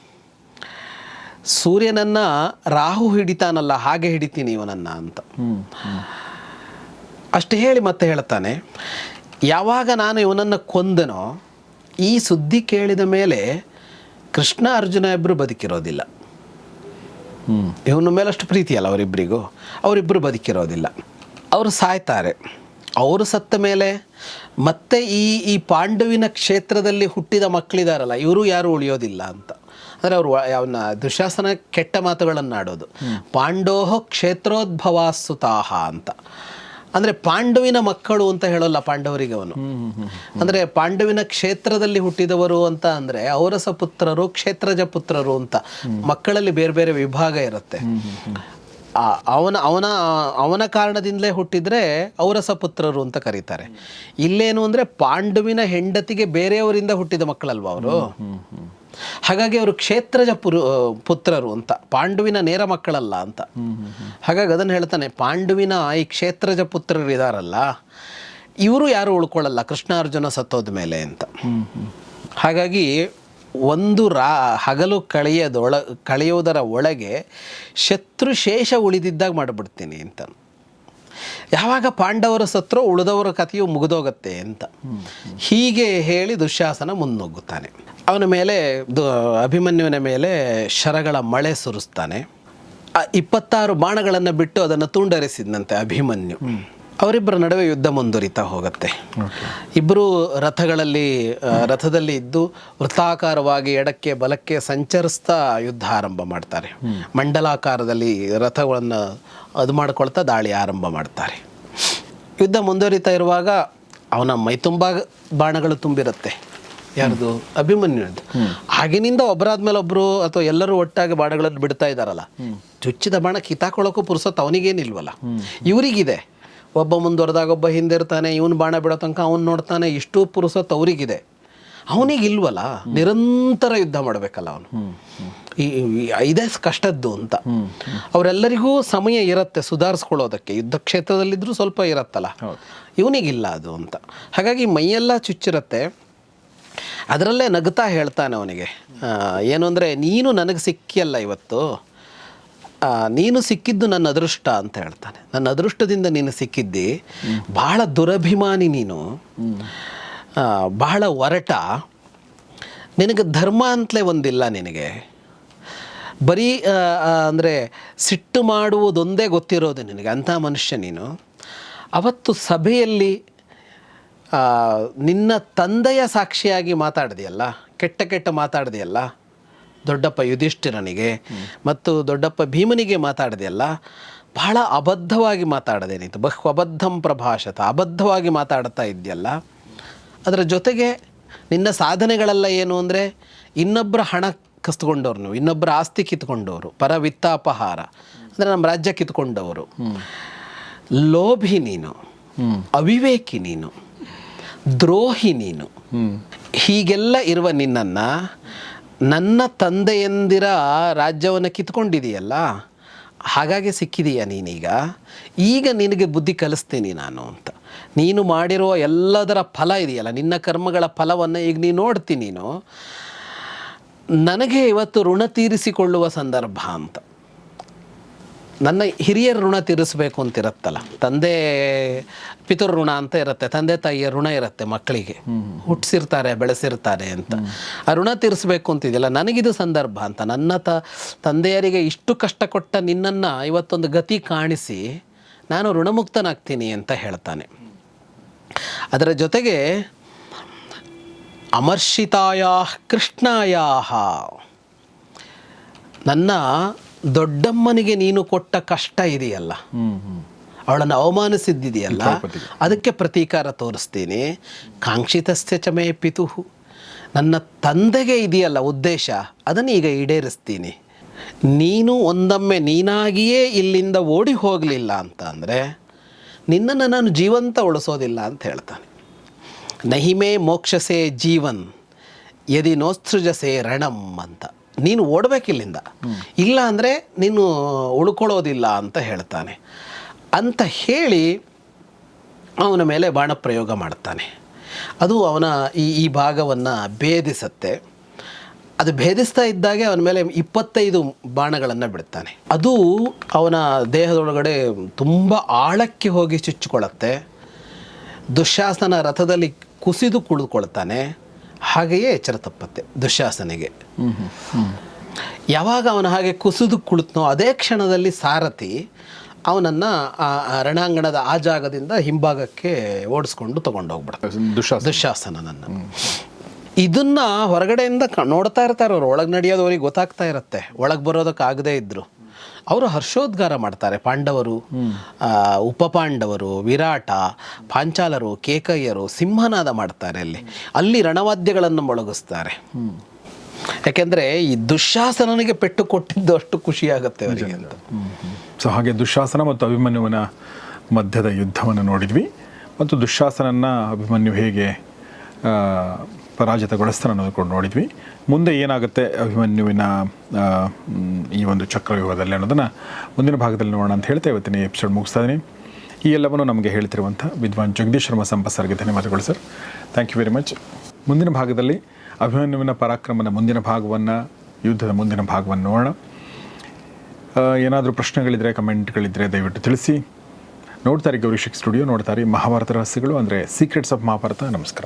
ಸೂರ್ಯನನ್ನು ರಾಹು ಹಿಡಿತಾನಲ್ಲ, ಹಾಗೆ ಹಿಡಿತೀನಿ ಇವನನ್ನು ಅಂತ. ಅಷ್ಟು ಹೇಳಿ ಮತ್ತೆ ಹೇಳ್ತಾನೆ. ಯಾವಾಗ ನಾನು ಇವನನ್ನು ಕೊಂದನೋ, ಈ ಸುದ್ದಿ ಕೇಳಿದ ಮೇಲೆ ಕೃಷ್ಣ ಅರ್ಜುನ ಇಬ್ಬರು ಬದುಕಿರೋದಿಲ್ಲ. ಇವನ ಮೇಲಷ್ಟು ಪ್ರೀತಿ ಅಲ್ಲ ಅವರಿಬ್ಬರಿಗೂ. ಅವರಿಬ್ಬರು ಬದುಕಿರೋದಿಲ್ಲ. ಅವರು ಸಾಯ್ತಾರೆ. ಅವರು ಸತ್ತ ಮೇಲೆ ಮತ್ತೆ ಈ ಈ ಪಾಂಡವಿನ ಕ್ಷೇತ್ರದಲ್ಲಿ ಹುಟ್ಟಿದ ಮಕ್ಕಳಿದಾರಲ್ಲ ಇವರು ಯಾರು ಉಳಿಯೋದಿಲ್ಲ ಅಂತ. ಅಂದರೆ ಅವರು ಅವನ ದುಶಾಸನ ಕೆಟ್ಟ ಮಾತುಗಳನ್ನು ಆಡೋದು ಪಾಂಡೋಹ ಕ್ಷೇತ್ರೋದ್ಭವಾಸುತಾಹ ಅಂತ. ಅಂದರೆ ಪಾಂಡವಿನ ಮಕ್ಕಳು ಅಂತ ಹೇಳೋಲ್ಲ ಪಾಂಡವರಿಗೆ ಅವನು. ಅಂದರೆ ಪಾಂಡವಿನ ಕ್ಷೇತ್ರದಲ್ಲಿ ಹುಟ್ಟಿದವರು ಅಂತ ಅಂದರೆ ಔರಸ ಪುತ್ರರು, ಕ್ಷೇತ್ರಜ ಪುತ್ರರು ಅಂತ. ಮಕ್ಕಳಲ್ಲಿ ಬೇರೆ ಬೇರೆ ವಿಭಾಗ ಇರುತ್ತೆ. ಅವನ ಅವನ ಅವನ ಕಾರಣದಿಂದಲೇ ಹುಟ್ಟಿದ್ರೆ ಔರಸ ಪುತ್ರರು ಅಂತ ಕರೀತಾರೆ. ಇಲ್ಲೇನು ಅಂದರೆ ಪಾಂಡುವಿನ ಹೆಂಡತಿಗೆ ಬೇರೆಯವರಿಂದ ಹುಟ್ಟಿದ ಮಕ್ಕಳಲ್ವ ಅವರು? ಹಾಗಾಗಿ ಅವರು ಕ್ಷೇತ್ರಜ ಪುರು ಪುತ್ರರು ಅಂತ, ಪಾಂಡುವಿನ ನೇರ ಮಕ್ಕಳಲ್ಲ ಅಂತ. ಹಾಗಾಗಿ ಅದನ್ನು ಹೇಳ್ತಾನೆ, ಪಾಂಡುವಿನ ಈ ಕ್ಷೇತ್ರಜ ಪುತ್ರರು ಇದಾರಲ್ಲ, ಇವರು ಯಾರು ಉಳ್ಕೊಳ್ಳಲ್ಲ, ಕೃಷ್ಣಾರ್ಜುನ ಸತ್ತೋದ ಮೇಲೆ ಅಂತ. ಹಾಗಾಗಿ ಒಂದು ರಾ, ಹಗಲು ಕಳೆಯದೊಳ ಕಳೆಯೋದರ ಒಳಗೆ ಶತ್ರು ಶೇಷ ಉಳಿದಿದ್ದಾಗ ಮಾಡಿಬಿಡ್ತೀನಿ ಅಂತ. ಯಾವಾಗ ಪಾಂಡವರ ಸತ್ರೋ ಉಳಿದವರ ಕಥೆಯು ಮುಗಿದೋಗತ್ತೆ ಅಂತ. ಹೀಗೆ ಹೇಳಿ ದುಶ್ಯಾಸನ ಮುನ್ನುಗ್ಗುತ್ತಾನೆ ಅವನ ಮೇಲೆ ದು ಅಭಿಮನ್ಯುವಿನ ಮೇಲೆ ಶರಗಳ ಮಳೆ ಸುರಿಸ್ತಾನೆ. ಆ ಇಪ್ಪತ್ತಾರು ಬಾಣಗಳನ್ನು ಬಿಟ್ಟು ಅದನ್ನು ತುಂಡರಿಸಿದಂತೆ ಅಭಿಮನ್ಯು. ಅವರಿಬ್ಬರ ನಡುವೆ ಯುದ್ಧ ಮುಂದುವರಿತಾ ಹೋಗುತ್ತೆ. ಇಬ್ಬರು ರಥಗಳಲ್ಲಿ ರಥದಲ್ಲಿ ಇದ್ದು ವೃತ್ತಾಕಾರವಾಗಿ ಎಡಕ್ಕೆ ಬಲಕ್ಕೆ ಸಂಚರಿಸ್ತಾ ಯುದ್ಧ ಆರಂಭ ಮಾಡ್ತಾರೆ. ಮಂಡಲಾಕಾರದಲ್ಲಿ ರಥಗಳನ್ನು ಅದು ಮಾಡ್ಕೊಳ್ತಾ ದಾಳಿ ಆರಂಭ ಮಾಡ್ತಾರೆ. ಯುದ್ಧ ಮುಂದುವರಿತಾ ಇರುವಾಗ ಅವನ ಮೈ ತುಂಬ ಬಾಣಗಳು ತುಂಬಿರುತ್ತೆ. ಯಾರ್ದು? ಅಭಿಮನ್ಯುದು ಆಗಿನಿಂದ ಒಬ್ಬರಾದ್ಮೇಲೆ ಒಬ್ರು ಅಥವಾ ಎಲ್ಲರೂ ಒಟ್ಟಾಗಿ ಬಾಣಗಳನ್ನು ಬಿಡ್ತಾ ಇದ್ದಾರಲ್ಲ ಚುಚ್ಚಿದ ಬಾಣ ಕಿತಾಕೊಳ್ಳೋಕ್ಕೂ ಪುರುಸತ್ ಅವನಿಗೇನಿಲ್ವಲ್ಲ? ಇವರಿಗಿದೆ. ಒಬ್ಬ ಮುಂದುವರೆದಾಗ ಒಬ್ಬ ಹಿಂದೆ ಇರ್ತಾನೆ ಇವನು ಬಾಣ ಬಿಡೋ ತನಕ ಅವ್ನು ನೋಡ್ತಾನೆ ಇಷ್ಟು ಪುರುಸತ್ ಅವರಿಗಿದೆ. ಅವನಿಗಿಲ್ವಲ್ಲ? ನಿರಂತರ ಯುದ್ಧ ಮಾಡಬೇಕಲ್ಲ ಅವನು. ಈ ಇದೇ ಕಷ್ಟದ್ದು ಅಂತ. ಅವರೆಲ್ಲರಿಗೂ ಸಮಯ ಇರುತ್ತೆ ಸುಧಾರಿಸ್ಕೊಳ್ಳೋದಕ್ಕೆ. ಯುದ್ಧ ಕ್ಷೇತ್ರದಲ್ಲಿದ್ದರೂ ಸ್ವಲ್ಪ ಇರತ್ತಲ್ಲ. ಇವನಿಗಿಲ್ಲ ಅದು ಅಂತ. ಹಾಗಾಗಿ ಮೈಯೆಲ್ಲ ಚುಚ್ಚಿರುತ್ತೆ. ಅದರಲ್ಲೇ ನಗ್ತಾ ಹೇಳ್ತಾನೆ ಅವನಿಗೆ. ಏನು ಅಂದರೆ ನೀನು ನನಗೆ ಸಿಕ್ಕಿಯಲ್ಲ ಇವತ್ತು. ನೀನು ಸಿಕ್ಕಿದ್ದು ನನ್ನ ಅದೃಷ್ಟ ಅಂತ ಹೇಳ್ತಾನೆ. ನನ್ನ ಅದೃಷ್ಟದಿಂದ ನೀನು ಸಿಕ್ಕಿದ್ದಿ. ಬಹಳ ದುರಭಿಮಾನಿ ನೀನು. ಬಹಳ ಒರಟ. ನಿನಗೆ ಧರ್ಮ ಅಂತಲೇ ಒಂದಿಲ್ಲ ನಿನಗೆ. ಬರೀ ಅಂದರೆ ಸಿಟ್ಟು ಮಾಡುವುದೊಂದೇ ಗೊತ್ತಿರೋದು ನಿನಗೆ, ಅಂಥ ಮನುಷ್ಯ ನೀನು. ಅವತ್ತು ಸಭೆಯಲ್ಲಿ ನಿನ್ನ ತಂದೆಯ ಸಾಕ್ಷಿಯಾಗಿ ಮಾತಾಡಿದೆಯಲ್ಲ, ಕೆಟ್ಟ ಕೆಟ್ಟ ಮಾತಾಡಿದೆಯಲ್ಲ, ದೊಡ್ಡಪ್ಪ ಯುಧಿಷ್ಠಿರನಿಗೆ ಮತ್ತು ದೊಡ್ಡಪ್ಪ ಭೀಮನಿಗೆ ಮಾತಾಡಿದೆಯಲ್ಲ, ಬಹಳ ಅಬದ್ಧವಾಗಿ ಮಾತಾಡದೆ ನೀತು, ಬಹು ಅಬದ್ಧಂ ಪ್ರಭಾಷತ, ಅಬದ್ಧವಾಗಿ ಮಾತಾಡ್ತಾ ಇದೆಯಲ್ಲ, ಅದರ ಜೊತೆಗೆ ನಿನ್ನ ಸಾಧನೆಗಳೆಲ್ಲ ಏನು ಅಂದರೆ ಇನ್ನೊಬ್ಬರ ಹಣ ಕಸ್ತ್ಕೊಂಡವ್ರು ನೀವು. ಇನ್ನೊಬ್ಬರ ಆಸ್ತಿ ಕಿತ್ಕೊಂಡವರು. ಪರ ವಿತ್ತಾಪಹಾರ. ಅಂದರೆ ನಮ್ಮ ರಾಜ್ಯ ಕಿತ್ಕೊಂಡವರು. ಲೋಭಿ ನೀನು. ಅವಿವೇಕಿ ನೀನು. ದ್ರೋಹಿ ನೀನು. ಹೀಗೆಲ್ಲ ಇರುವ ನಿನ್ನನ್ನು ನನ್ನ ತಂದೆಯಂದಿರ ರಾಜ್ಯವನ್ನು ಕಿತ್ಕೊಂಡಿದೆಯಲ್ಲ? ಹಾಗಾಗಿ ಸಿಕ್ಕಿದೀಯ ನೀನೀಗ? ಈಗ ನಿನಗೆ ಬುದ್ಧಿ ಕಲಿಸ್ತೀನಿ ನಾನು ಅಂತ. ನೀನು ಮಾಡಿರುವ ಎಲ್ಲದರ ಫಲ ಇದೆಯಲ್ಲ? ನಿನ್ನ ಕರ್ಮಗಳ ಫಲವನ್ನು ಈಗ ನೀನು ನೋಡ್ತೀನಿ ನೀನು. ನನಗೆ ಇವತ್ತು ಋಣ ತೀರಿಸಿಕೊಳ್ಳುವ ಸಂದರ್ಭ ಅಂತ. ನನ್ನ ಹಿರಿಯರ ಋಣ ತೀರಿಸಬೇಕು ಅಂತ ಇರುತ್ತಲ್ಲ. ತಂದೆ ಪಿತೃ ಋಣ ಅಂತ ಇರುತ್ತೆ. ತಂದೆ ತಾಯಿಯ ಋಣ ಇರುತ್ತೆ ಮಕ್ಕಳಿಗೆ. ಹುಟ್ಟಿಸಿರ್ತಾರೆ, ಬೆಳೆಸಿರ್ತಾರೆ ಅಂತ. ಆ ಋಣ ತೀರಿಸಬೇಕು ಅಂತಿದೆಯಲ್ಲ ನನಗಿದು ಸಂದರ್ಭ ಅಂತ. ನನ್ನ ತ, ತಂದೆಯರಿಗೆ ಇಷ್ಟು ಕಷ್ಟ ಕೊಟ್ಟ ನಿನ್ನನ್ನು ಇವತ್ತೊಂದು ಗತಿ ಕಾಣಿಸಿ ನಾನು ಋಣಮುಕ್ತನಾಗ್ತೀನಿ ಅಂತ ಹೇಳ್ತಾನೆ. ಅದರ ಜೊತೆಗೆ ಅಮರ್ಷಿತಾಯ ಕೃಷ್ಣಾಯ. ನನ್ನ ದೊಡ್ಡಮ್ಮನಿಗೆ ನೀನು ಕೊಟ್ಟ ಕಷ್ಟ ಇದೆಯಲ್ಲ. ಅವಳನ್ನು ಅವಮಾನಿಸಿದ್ದಿದೆಯಲ್ಲ. ಅದಕ್ಕೆ ಪ್ರತೀಕಾರ ತೋರಿಸ್ತೀನಿ. ಕಾಂಕ್ಷಿತಸ್ಯ ಚಮೇ ಪಿತುಹು ನನ್ನ ತಂದೆಗೆ ಇದೆಯಲ್ಲ ಉದ್ದೇಶ, ಅದನ್ನು ಈಗ ಈಡೇರಿಸ್ತೀನಿ. ನೀನು ಒಂದೊಮ್ಮೆ ನೀನಾಗಿಯೇ ಇಲ್ಲಿಂದ ಓಡಿ ಹೋಗಲಿಲ್ಲ ಅಂತ ಅಂದರೆ ನಿನ್ನನ್ನು ನಾನು ಜೀವಂತ ಉಳಿಸೋದಿಲ್ಲ ಅಂತ ಹೇಳ್ತಾನೆ. ನಹಿಮೇ ಮೋಕ್ಷಸೆ ಜೀವನ್, ಯದಿ ನೋತ್ಸೃಜಸೆ ರಣಂ ಅಂತ. ನೀನು ಓಡಬೇಕಿಲ್ಲಿಂದ. ಇಲ್ಲ ಅಂದರೆ ನೀನು ಉಳ್ಕೊಳ್ಳೋದಿಲ್ಲ ಅಂತ ಹೇಳ್ತಾನೆ. ಅಂತ ಹೇಳಿ ಅವನ ಮೇಲೆ ಬಾಣ ಪ್ರಯೋಗ ಮಾಡ್ತಾನೆ. ಅದು ಅವನ ಈ ಈ ಭಾಗವನ್ನು ಭೇದಿಸತ್ತೆ. ಅದು ಭೇದಿಸ್ತಾ ಇದ್ದಾಗೆ ಅವನ ಮೇಲೆ ಇಪ್ಪತ್ತೈದು ಬಾಣಗಳನ್ನು ಬಿಡ್ತಾನೆ. ಅದು ಅವನ ದೇಹದೊಳಗಡೆ ತುಂಬ ಆಳಕ್ಕೆ ಹೋಗಿ ಚುಚ್ಚಿಕೊಳ್ಳುತ್ತೆ. ದುಶ್ಯಾಸನ ರಥದಲ್ಲಿ ಕುಸಿದು ಕುಳಿದುಕೊಳ್ತಾನೆ ಹಾಗೆಯೇ ಎಚ್ಚರ ತಪ್ಪತ್ತೆ ದುಶ್ಯಾಸನಿಗೆ. ಯಾವಾಗ ಅವನು ಹಾಗೆ ಕುಸಿದು ಕುಳಿತನೋ ಅದೇ ಕ್ಷಣದಲ್ಲಿ ಸಾರಥಿ ಅವನನ್ನು ಆ ರಣಾಂಗಣದ ಆ ಜಾಗದಿಂದ ಹಿಂಭಾಗಕ್ಕೆ ಓಡಿಸ್ಕೊಂಡು ತಗೊಂಡು ಹೋಗ್ಬಿಡ್ತಾನೆ ದುಶ್ಯಾಸನನ್ನು ಇದನ್ನು ಇದನ್ನ ಹೊರಗಡೆಯಿಂದ ನೋಡ್ತಾ ಇರ್ತಾರೆ ಅವ್ರು. ಒಳಗೆ ನಡೆಯೋದು ಅವ್ರಿಗೆ ಗೊತ್ತಾಗ್ತಾ ಇರುತ್ತೆ. ಒಳಗೆ ಬರೋದಕ್ಕಾಗದೇ ಇದ್ರು. ಅವರು ಹರ್ಷೋದ್ಗಾರ ಮಾಡ್ತಾರೆ. ಪಾಂಡವರು ಉಪಪಾಂಡವರು ವಿರಾಟ ಪಾಂಚಾಲರು ಕೇಕಯ್ಯರು ಸಿಂಹನಾದ ಮಾಡ್ತಾರೆ ಅಲ್ಲಿ. ಅಲ್ಲಿ ರಣವಾದ್ಯಗಳನ್ನು ಮೊಳಗಿಸ್ತಾರೆ. ಯಾಕೆಂದ್ರೆ ಈ ದುಶ್ಯಾಸನನಿಗೆ ಪೆಟ್ಟು ಕೊಟ್ಟಿದ್ದು ಅಷ್ಟು ಖುಷಿಯಾಗುತ್ತೆ ಅವರಿಗೆ ಅಂತ. ಸೊ ಹಾಗೆ ದುಶ್ಯಾಸನ ಮತ್ತು ಅಭಿಮನ್ಯುವನ ಮಧ್ಯದ ಯುದ್ಧವನ್ನು ನೋಡಿದ್ವಿ. ಮತ್ತು ದುಶಾಸನನ್ನ ಅಭಿಮನ್ಯು ಹೇಗೆ ಪರಾಜಿತಗೊಳಿಸ್ತಾನೆ ಅನ್ನೋದನ್ನು ನೋಡಿದ್ವಿ. ಮುಂದೆ ಏನಾಗುತ್ತೆ ಅಭಿಮನ್ಯುವಿನ ಈ ಒಂದು ಚಕ್ರವ್ಯೂಹದಲ್ಲಿ ಅನ್ನೋದನ್ನು ಮುಂದಿನ ಭಾಗದಲ್ಲಿ ನೋಡೋಣ ಅಂತ ಹೇಳ್ತಾ ಇವತ್ತಿನ ಎಪಿಸೋಡ್ ಮುಗಿಸ್ತಾ ಇದ್ದೀನಿ ಈ ಎಲ್ಲವನ್ನು ನಮಗೆ ಹೇಳ್ತಿರುವಂಥ ವಿದ್ವಾನ್ ಜಗದೀಶ್ ಶರ್ಮ ಸಂಪಸರ್ಗೆ ಧನ್ಯವಾದಗಳು sir. Thank you very much ಮುಂದಿನ ಭಾಗದಲ್ಲಿ ಅಭಿಮನ್ಯುವಿನ ಪರಾಕ್ರಮದ ಮುಂದಿನ ಭಾಗವನ್ನು, ಯುದ್ಧದ ಮುಂದಿನ ಭಾಗವನ್ನು ನೋಡೋಣ. ಏನಾದರೂ ಪ್ರಶ್ನೆಗಳಿದ್ದರೆ ಕಮೆಂಟ್ಗಳಿದ್ದರೆ ದಯವಿಟ್ಟು ತಿಳಿಸಿ. ನೋಡ್ತಾರೆ ಗೌರಿಶಿಕ್ ಸ್ಟುಡಿಯೋ ನೋಡ್ತಾರೆ ಮಹಾಭಾರತ ರಹಸ್ಯಗಳು ಅಂದರೆ ಸೀಕ್ರೆಟ್ಸ್ ಆಫ್ ಮಹಾಭಾರತ. ನಮಸ್ಕಾರ.